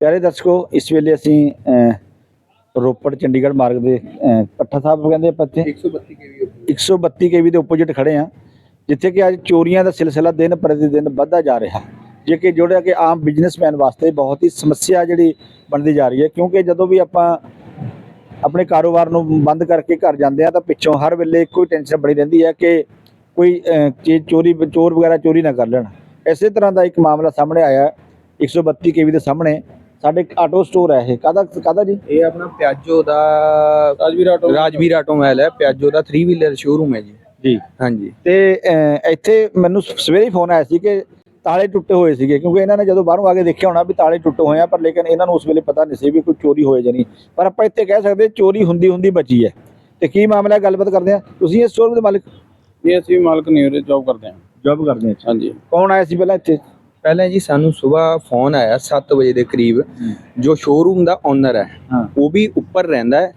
ਪਿਆਰੇ ਦਰਸ਼ਕੋ ਇਸ ਵੇਲੇ ਅਸੀਂ ਰੋਪੜ ਚੰਡੀਗੜ੍ਹ ਮਾਰਗ ਦੇ ਪੱਠਾ ਸਾਹਿਬ ਕਹਿੰਦੇ ਆਪਾਂ ਇੱਥੇ। 132 ਕੇਵੀ 132 ਕੇਵੀ ਦੇ ਆਪੋਜ਼ਿਟ ਖੜੇ ਆ ਜਿੱਥੇ ਕਿ ਅੱਜ ਚੋਰੀਆਂ ਦਾ ਸਿਲਸਿਲਾ ਦਿਨ ਪ੍ਰਤੀ ਦਿਨ ਵੱਧਦਾ ਜਾ ਰਿਹਾ। ਜੇ ਕਿ ਜਿਹੜਾ ਕਿ ਆਮ ਬਿਜ਼ਨਸਮੈਨ ਵਾਸਤੇ ਬਹੁਤ ਹੀ ਸਮੱਸਿਆ ਜਿਹੜੀ ਬਣਦੀ ਜਾ ਰਹੀ ਹੈ। ਕਿਉਂਕਿ ਜਦੋਂ ਵੀ ਆਪਾਂ ਆਪਣੇ ਕਾਰੋਬਾਰ ਨੂੰ ਬੰਦ ਕਰਕੇ ਘਰ ਜਾਂਦੇ ਆ ਤਾਂ ਪਿੱਛੋਂ ਹਰ ਵੇਲੇ ਇੱਕੋ ਹੀ ਟੈਨਸ਼ਨ ਬਣੀ ਰਹਿੰਦੀ ਹੈ ਕਿ ਕੋਈ ਚੀਜ਼ ਚੋਰੀ ਚੋਰ ਵਗੈਰਾ ਚੋਰੀ ਨਾ ਕਰ ਲੈਣ। ਇਸੇ ਤਰ੍ਹਾਂ ਦਾ ਇੱਕ ਮਾਮਲਾ ਸਾਹਮਣੇ ਆਇਆ। ਹੈ, 132 ਕੇਵੀ ਦੇ ਸਾਹਮਣੇ ਸਾਡੇ ਇੱਕ ਆਟੋ ਸਟੋਰ ਹੈ ਇਹ। ਕਾਹਦਾ ਕਾਹਦਾ ਜੀ? ਇਹ ਆਪਣਾ ਪਿਆਜੋ ਦਾ ਰਾਜਵੀਰ ਆਟੋ ਰਾਜਵੀਰ ਆਟੋਮੋਬਾਈਲ ਹੈ। ਪਿਆਜੋ ਦਾ 3 ਵੀਲਰ ਸ਼ੋਰੂਮ ਹੈ ਜੀ। ਜੀ। ਹਾਂਜੀ। ਤੇ ਅਹ, ਇੱਥੇ ਮੈਨੂੰ ਸ- ਸਵੇਰੇ ਹੀ ਫੋਨ ਆਇਆ ਸੀ ਕਿ ਤਾਲੇ ਟੁੱਟੇ ਹੋਏ ਸੀਗੇ ਕਿਉਂਕਿ ਇਹਨਾਂ ਨੇ ਜਦੋਂ ਬਾਹਰੋਂ ਆ ਕੇ ਦੇਖਿਆ ਹੋਣਾ ਵੀ ਤਾਲੇ ਟੁੱਟੇ ਹੋਏ ਆ ਪਰ ਲੇਕਿਨ ਇਹਨਾਂ ਨੂੰ ਉਸ ਵੇਲੇ ਪਤਾ ਨਹੀਂ ਸੀ ਵੀ ਕੋਈ ਚੋਰੀ ਹੋਏ ਜਾਂ ਨਹੀਂ। ਪਰ ਆਪਾਂ ਇੱਥੇ ਕਹਿ ਸਕਦੇ ਚੋਰੀ ਹੁੰਦੀ ਹੁੰਦੀ ਬਚੀ ਹੈ। ਤੇ ਕੀ ਮਾਮਲਾ ਹੈ? ਗੱਲਬਾਤ ਕਰਦੇ ਆ ਤੁਸੀਂ ਇਸ ਸਟੋਰ ਦੇ ਮਾਲਕ? ਇਹ ਅਸੀਂ ਮਾਲਕ ਨਹੀਂ ਉਰੇ ਜੌਬ ਕਰਦੇ ਹਾਂ। ਜੌਬ ਕਰਦੇ ਆ ਹਾਂਜੀ। ਕੌਣ ਆਇਆ ਸੀ ਪਹਿਲਾਂ ਇੱਥੇ? ਪਹਿਲਾਂ ਜੀ ਸਾਨੂੰ ਸਵੇਰ ਫੋਨ ਆਇਆ 7 ਵਜੇ ਦੇ ਕਰੀਬ ਜੋ ਸ਼ੋਰੂਮ ਦਾ ਓਨਰ ਹੈ ਉਹ ਵੀ ਉੱਪਰ ਰਹਿੰਦਾ ਹੈ।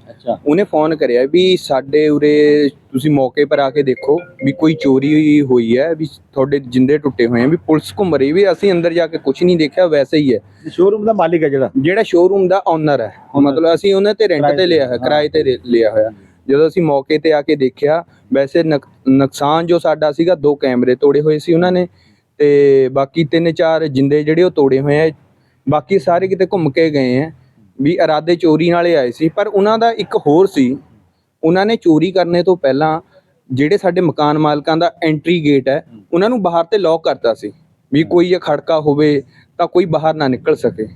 ਉਹਨੇ ਫੋਨ ਕਰਿਆ ਵੀ ਸਾਡੇ ਉਰੇ ਤੁਸੀਂ ਮੌਕੇ ਪਰ ਆ ਕੇ ਦੇਖੋ ਵੀ ਕੋਈ ਚੋਰੀ ਹੋਈ ਹੈ ਵੀ ਤੁਹਾਡੇ ਜਿੰਦੇ ਟੁੱਟੇ ਹੋਏ ਆ ਵੀ ਪੁਲਿਸ ਘੁੰਮ ਰਹੀ ਵੀ ਅਸੀਂ ਅੰਦਰ ਜਾ ਕੇ ਕੁਝ ਨਹੀਂ ਦੇਖਿਆ ਵੈਸੇ ਹੀ ਹੈ। ਸ਼ੋਰੂਮ ਦਾ ਮਾਲਿਕ ਹੈ ਜਿਹੜਾ? ਜਿਹੜਾ ਸ਼ੋਰੂਮ ਦਾ ਓਨਰ ਹੈ। ਮਤਲਬ ਅਸੀਂ ਉਹਨਾਂ ਤੇ ਰੈਂਟ ਤੇ ਲਿਆ ਹੈ। ਕਿਰਾਏ ਤੇ ਲਿਆ ਹੋਇਆ। ਜਦੋਂ ਅਸੀਂ ਮੌਕੇ ਤੇ ਆ ਕੇ ਦੇਖਿਆ ਵੈਸੇ ਨੁਕ- ਨੁਕਸਾਨ ਜੋ ਸਾਡਾ ਸੀਗਾ ਦੋ ਕੈਮਰੇ ਤੋੜੇ ਹੋਏ ਸੀ ਉਹਨਾਂ ਨੇ। ਤੇ ਬਾਕੀ ਤਿੰਨ ਚਾਰ ਜਿੰਦੇ ਜਿਹੜੇ ਉਹ ਤੋੜੇ ਹੋਏ ਆ। ਬਾਕੀ ਸਾਰੇ ਕਿਤੇ ਘੁੰਮ ਕੇ ਗਏ ਆ। ਵੀ ਇਰਾਦੇ ਚੋਰੀ ਨਾਲੇ ਆਏ ਸੀ। ਪਰ ਉਹਨਾਂ ਦਾ ਇੱਕ ਹੋਰ ਸੀ। ਉਹਨਾਂ ਨੇ ਚੋਰੀ ਕਰਨੇ ਤੋਂ ਪਹਿਲਾਂ ਜਿਹੜੇ ਸਾਡੇ ਮਕਾਨ ਮਾਲਕਾਂ ਦਾ ਐਂਟਰੀ ਗੇਟ ਹੈ ਉਹਨਾਂ ਨੂੰ ਬਾਹਰ ਤੇ ਲੌਕ ਕਰਤਾ ਸੀ। ਵੀ ਕੋਈ ਇਹ ਖੜਕਾ ਹੋਵੇ ਤਾਂ ਕੋਈ ਬਾਹਰ ਨਾ ਨਿਕਲ ਸਕੇ।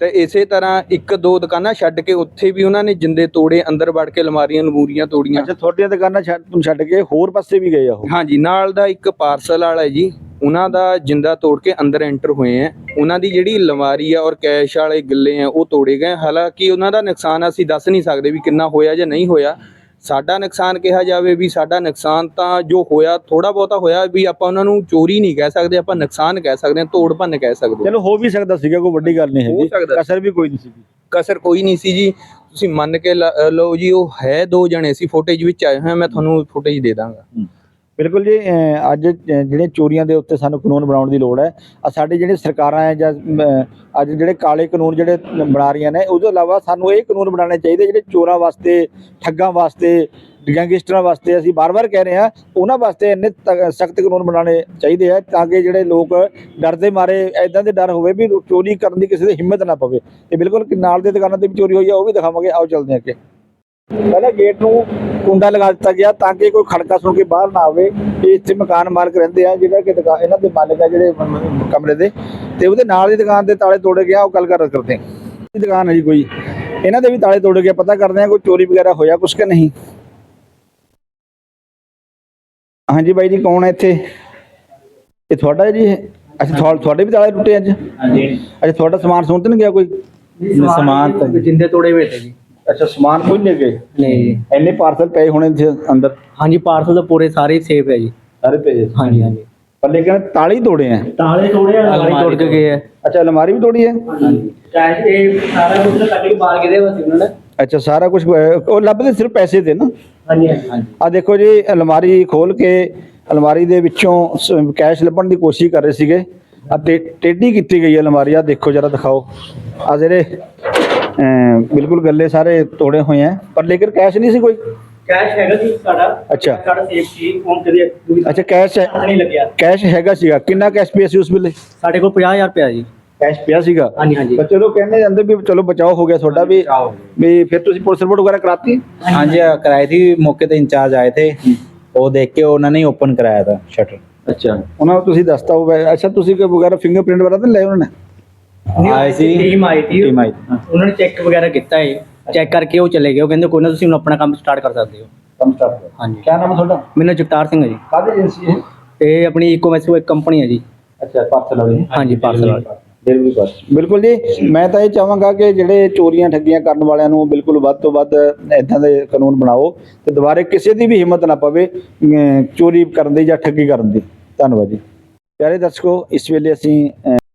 ਤੇ ਇਸੇ ਤਰ੍ਹਾਂ ਇੱਕ ਦੋ ਦੁਕਾਨਾਂ ਛੱਡ ਕੇ ਉੱਥੇ ਵੀ ਉਹਨਾਂ ਨੇ ਜਿੰਦੇ ਤੋੜੇ ਅੰਦਰ ਵੜ ਕੇ ਅਲਮਾਰੀਆਂ ਲਮੂਰੀਆਂ ਤੋੜੀਆਂ। ਅੱਛਾ ਤੁਹਾਡੀਆਂ ਦੁਕਾਨਾਂ ਛੱਡ ਛੱਡ ਕੇ ਹੋਰ ਪਾਸੇ ਵੀ ਗਏ ਆ ਉਹ? ਹਾਂਜੀ ਨਾਲ ਦਾ ਇੱਕ ਪਾਰਸਲ ਵਾਲਾ ਜੀ। ਉਹਨਾਂ ਦਾ ਜਿੰਦਾ ਤੋੜ ਕੇ ਅੰਦਰ ਐਂਟਰ ਹੋਏ ਆ ਉਹਨਾਂ ਦੀ ਜਿਹੜੀ ਅਲਮਾਰੀ ਆ ਔਰ ਕੈਸ਼ ਵਾਲੇ ਗੱਲੇ ਆ ਉਹ ਤੋੜੇ ਗਏ ਹਾਲਾਂਕਿ ਉਹਨਾਂ ਦਾ ਨੁਕਸਾਨ ਅਸੀਂ ਦੱਸ ਨਹੀਂ ਸਕਦੇ ਵੀ ਕਿੰਨਾ ਹੋਇਆ ਜਾਂ ਨਹੀਂ ਹੋਇਆ। ਸਾਡਾ ਨੁਕਸਾਨ ਕਿਹਾ ਜਾਵੇ ਵੀ ਸਾਡਾ ਨੁਕਸਾਨ ਤਾਂ ਜੋ ਹੋਇਆ ਥੋੜਾ ਬਹੁਤਾ ਹੋਇਆ ਵੀ ਆਪਾਂ ਉਹਨਾਂ ਨੂੰ ਚੋਰੀ ਨਹੀਂ ਕਹਿ ਸਕਦੇ ਆਪਾਂ ਨੁਕਸਾਨ ਕਹਿ ਸਕਦੇ ਹਾਂ ਤੋੜ ਭੰਨ ਕਹਿ ਸਕਦੇ ਹਾਂ। ਚਲੋ ਹੋ ਵੀ ਸਕਦਾ ਸੀਗਾ ਕੋਈ ਵੱਡੀ ਗੱਲ ਨਹੀਂ ਹੋ ਹੈਗੀ। ਸਕਦਾ। ਕਸਰ ਵੀ ਕੋਈ ਨਹੀਂ ਸੀਗੀ। ਕਸਰ ਕੋਈ ਨਹੀਂ ਸੀ ਜੀ। ਤੁਸੀਂ ਮੰਨ ਕੇ ਲ- ਅ, ਲਓ ਜੀ ਉਹ ਹੈ ਦੋ ਜਣੇ ਸੀ ਫੁਟੇਜ ਵਿੱਚ ਆਏ ਹੋਏ ਆ, ਮੈਂ ਤੁਹਾਨੂੰ ਫੁਟੇਜ ਦੇ ਦਾਂਗਾ। ਬਿਲਕੁਲ ਜੀ ਅੱਜ, ਅਹ, ਜਿਹੜੇ ਚੋਰੀਆਂ ਦੇ ਉੱਤੇ ਸਾਨੂੰ ਕਾਨੂੰਨ ਬਣਾਉਣ ਦੀ ਲੋੜ ਹੈ। ਆ ਸਾਡੇ ਜਿਹੜੇ ਸਰਕਾਰਾਂ ਹੈ ਜਾਂ ਅੱਜ ਜਿਹੜੇ ਕਾਲੇ ਕਾਨੂੰਨ ਜਿਹੜੇ ਬਣਾ ਰਹੀਆਂ ਨੇ, ਉਹਦੇ ਇਲਾਵਾ ਸਾਨੂੰ ਇਹ ਕਾਨੂੰਨ ਬਣਾਉਣੇ ਚਾਹੀਦੇ ਜਿਹੜੇ ਚੋਰਾਂ ਵਾਸਤੇ, ਠੱਗਾਂ ਵਾਸਤੇ, ਗੈਂਗਸਟਰਾਂ ਵਾਸਤੇ ਅਸੀਂ ਬਾਰ-ਬਾਰ ਕਹਿ ਰਹੇ ਹਾਂ, ਉਹਨਾਂ ਵਾਸਤੇ ਇੰਨੇ ਸਖਤ ਕਾਨੂੰਨ ਬਣਾਉਣੇ ਚਾਹੀਦੇ ਆ ਤਾਂ ਕਿ ਜਿਹੜੇ ਲੋਕ ਡਰਦੇ ਮਾਰੇ ਐਦਾਂ ਦੇ ਡਰ ਹੋਵੇ ਵੀ ਚੋਰੀ ਕਰਨ ਦੀ ਕਿਸੇ ਦੀ ਹਿੰਮਤ ਨਾ ਪਵੇ। ਤੇ ਬਿਲਕੁਲ ਨਾਲ ਦੇ ਦੁਕਾਨਾਂ ਤੇ ਵੀ ਚੋਰੀ ਹੋਈ ਆ, ਉਹ ਵੀ ਦਿਖਾਵਾਂਗੇ। ਆਓ ਚੱਲਦੇ ਹਾਂ ਅੱਗੇ। ਪਹਿਲਾਂ ਗੇਟ ਨੂੰ ਕੁੰਡਾ ਲਗਾ ਦਿੱਤਾ ਗਿਆ ਤਾਂ ਕਿ ਕੋਈ ਖੜਕਾ ਸੁਣ ਕੇ ਬਾਹਰ ਨਾ ਆਵੇ। ਇਹ ਇੱਥੇ ਮਕਾਨ ਮਾਲਕ ਰਹਿੰਦੇ ਆ ਜਿਹੜਾ ਕਿ ਦੁਕਾਨ ਇਹਨਾਂ ਦੇ ਮਾਲਕ ਆ ਜਿਹੜੇ ਕਮਰੇ ਦੇ। ਤੇ ਉਹਦੇ ਨਾਲ ਦੀ ਦੁਕਾਨ ਦੇ ਤਾਲੇ ਤੋੜੇ ਗਿਆ ਉਹ ਗੱਲ ਕਰ ਕਰਦੇ। ਆ ਇਹ ਦੁਕਾਨ ਹੈ ਜੀ ਕੋਈ। ਇਹਨਾਂ ਦੇ ਵੀ ਤਾਲੇ ਤੋੜੇ ਗਏ ਪਤਾ ਕਰਦੇ ਆ ਕੋਈ ਚੋਰੀ ਵਗੈਰਾ ਹੋਇਆ ਕੁਛ ਕਿ ਨਹੀਂ। ਹਾਂਜੀ ਬਾਈ ਜੀ ਕੌਣ ਹੈ ਇੱਥੇ? ਇਹ ਤੁਹਾਡਾ ਜੀ? ਅੱਛਾ ਤੁਹਾ- ਤੁਹਾਡੇ ਵੀ ਤਾਲੇ ਟੁੱਟੇ ਅੱਜ? ਹਾਂਜੀ। ਅੱਛਾ ਤੁਹਾਡਾ ਸਮਾਨ ਸੁਣ ਤੇ ਨਹੀਂ ਗਿਆ ਕੋਈ? ਸਮਾਨ ਤਾਂ ਜਿੰਦੇ ਤੋੜੇ ਹੋਏ ਤੇ ਜੀ। ਅੱਛਾ ਸਮਾਨ ਕੋਈ ਨਹੀਂ ਗਏ ਨਹੀਂ ਜੀ। ਇੰਨੇ ਪਾਰਸਲ ਪਏ ਹੋਣੇ ਇੱਥੇ ਅੰਦਰ? ਹਾਂਜੀ ਪਾਰਸਲ ਤਾਂ ਪੂਰੇ ਸਾਰੇ ਸੇਫ ਹੈ ਜੀ। ਸਾਰੇ ਪਏ ਹਾਂਜੀ ਹਾਂਜੀ। ਪਰ ਲੇਕਿਨ ਤਾਲੇ ਹੀ ਤੋੜੇ ਆ। ਤਾਲੇ ਤੋੜੇ ਅਲਮਾਰੀ ਤੋੜ ਕੇ। ਗਏ ਹੈ ਅੱਛਾ ਅਲਮਾਰੀ ਵੀ ਤੋੜੀ ਹੈ ਹਾਂਜੀ। ਕੈਸ਼ ਇਹ ਸਾਰਾ ਕੁਝ ਕੱਢ ਕੇ ਬਾਹਰ ਬਸ ਉਹਨਾਂ ਨੇ। ਅੱਛਾ ਸਾਰਾ ਕੁਝ ਉਹ ਲੱਭਦੇ ਸਿਰਫ ਪੈਸੇ ਤੇ ਨਾ? ਹਾਂਜੀ ਹਾਂਜੀ ਆ ਦੇਖੋ ਜੀ ਅਲਮਾਰੀ ਖੋਲ ਕੇ ਅਲਮਾਰੀ ਦੇ ਵਿੱਚੋਂ ਕੈਸ਼ ਲੱਭਣ ਦੀ ਕੋਸ਼ਿਸ਼ ਕਰ ਰਹੇ ਸੀਗੇ। ਆ ਟੇਢੀ ਕੀਤੀ ਗਈ ਹੈ ਅਲਮਾਰੀ ਆ ਦੇਖੋ ਜਰਾ ਦਿਖਾਓ। ਆ ਜਿਹੜੇ ਬਿਲਕੁਲ ਗੱਲੇ ਸਾਰੇ ਤੋੜੇ ਹੋਏ ਆ ਪਰ ਲੇਕਿਨ ਕੈਸ਼ ਨਹੀਂ ਸੀ ਕੋਈ? ਕੈਸ਼ ਹੈਗਾ ਸੀ ਸਾਡਾ। ਅੱਛਾ। ਸਾਡਾ ਸੇਫ ਸੀ ਫੋਨ ਕਦੇ ਅੱਛਾ ਕੈਸ਼ ਨਹੀਂ ਲੱਗਿਆ। ਕੈਸ਼ ਹੈਗਾ ਕੈਸ਼ ਪਿਆ ਸੀ ਉਸ ਵੇਲੇ? ਸਾਡੇ ਜੀ। ਬੱਚੇ ਚਲੋ ਕਹਿੰਦੇ ਜਾਂਦੇ ਵੀ ਚਲੋ ਬਚਾਓ ਹੋ ਗਿਆ ਤੁਹਾਡਾ ਵੀ। ਵੀ ਫਿਰ ਤੁਸੀਂ ਪੁਲਿਸ ਰਿਪੋਰਟ ਵਗੈਰਾ ਕਰਾਤੀ? ਹਾਂਜੀ ਕਰਾਈ ਸੀ ਮੌਕੇ ਤੇ ਇੰਚਾਰਜ ਆਏ ਥੇ ਉਹ ਦੇਖ ਕੇ ਉਹਨਾਂ ਨੇ ਓਪਨ ਕਰਾਇਆ ਤਾਂ ਸ਼ਟਰ ਅੱਛਾ। ਉਹਨਾਂ ਨੂੰ ਤੁਸੀਂ ਦੱਸਤਾ ਉਹ ਅੱਛਾ ਤੁਸੀਂ ਕਿ ਵਗੈਰਾ ਫਿੰਗਰਪ੍ਰਿੰਟ ਵਗੈਰਾ ਤਾਂ ਲੈ ਉਹਨਾਂ ਨੇ? ਆਈ ਸੀ। ਟੀਮ ਆਈ ਸੀ। ਟੀਮ ਆਈ ਸੀ, ਉਹਨਾਂ ਨੇ ਚੈੱਕ ਵਗੈਰਾ ਕੀਤਾ ਹੈ ਚੈੱਕ ਕਰਕੇ ਉਹ ਚਲੇ ਗਏ। ਉਹ ਕਹਿੰਦੇ ਕੋਈ ਨਾ ਤੁਸੀਂ ਹੁਣ ਆਪਣਾ ਕੰਮ ਸਟਾਰਟ ਕਰ ਸਕਦੇ ਹੋ। ਕੰਮ ਸਟਾਰਟ ਕਰੋ। ਹਾਂਜੀ। ਕੀ ਨਾਮ ਹੈ ਤੁਹਾਡਾ? ਮੇਰਾ ਜਗਤਾਰ ਸਿੰਘ ਹੈ ਜੀ। ਕਾਹਦੀ ਏਜੰਸੀ ਹੈ ਇਹ? ਆਪਣੀ ਈਕੋਮਰਸ ਇੱਕ ਕੰਪਨੀ ਹੈ ਜੀ। ਅੱਛਾ ਪਾਰਸਲ ਵਾਲੀ। ਹਾਂਜੀ ਪਾਰਸਲ ਵਾਲੀ। ਡਿਲੀਵਰੀ ਪਾਰਸਲ ਬਿਲਕੁਲ ਜੀ ਮੈਂ ਤਾਂ ਇਹ ਚਾਹਾਂਗਾ ਕਿ ਜਿਹੜੇ ਚੋਰੀਆਂ ਠੱਗੀਆਂ ਕਰਨ ਵਾਲਿਆਂ ਨੂੰ ਬਿਲਕੁਲ ਵੱਧ ਤੋਂ ਵੱਧ ਇਦਾਂ ਦੇ ਕਾਨੂੰਨ ਬਣਾਓ ਤੇ ਦੁਬਾਰੇ ਕਿਸੇ ਦੀ ਵੀ ਹਿੰਮਤ ਨਾ ਪਵੇ ਚੋਰੀ ਕਰਨ ਦੀ ਜਾਂ ਠੱਗੀ ਕਰਨ ਦੀ। ਧੰਨਵਾਦ ਜੀ। ਪਿਆਰੇ ਦਰਸ਼ਕੋ ਇਸ ਵੇਲੇ ਅਸੀਂ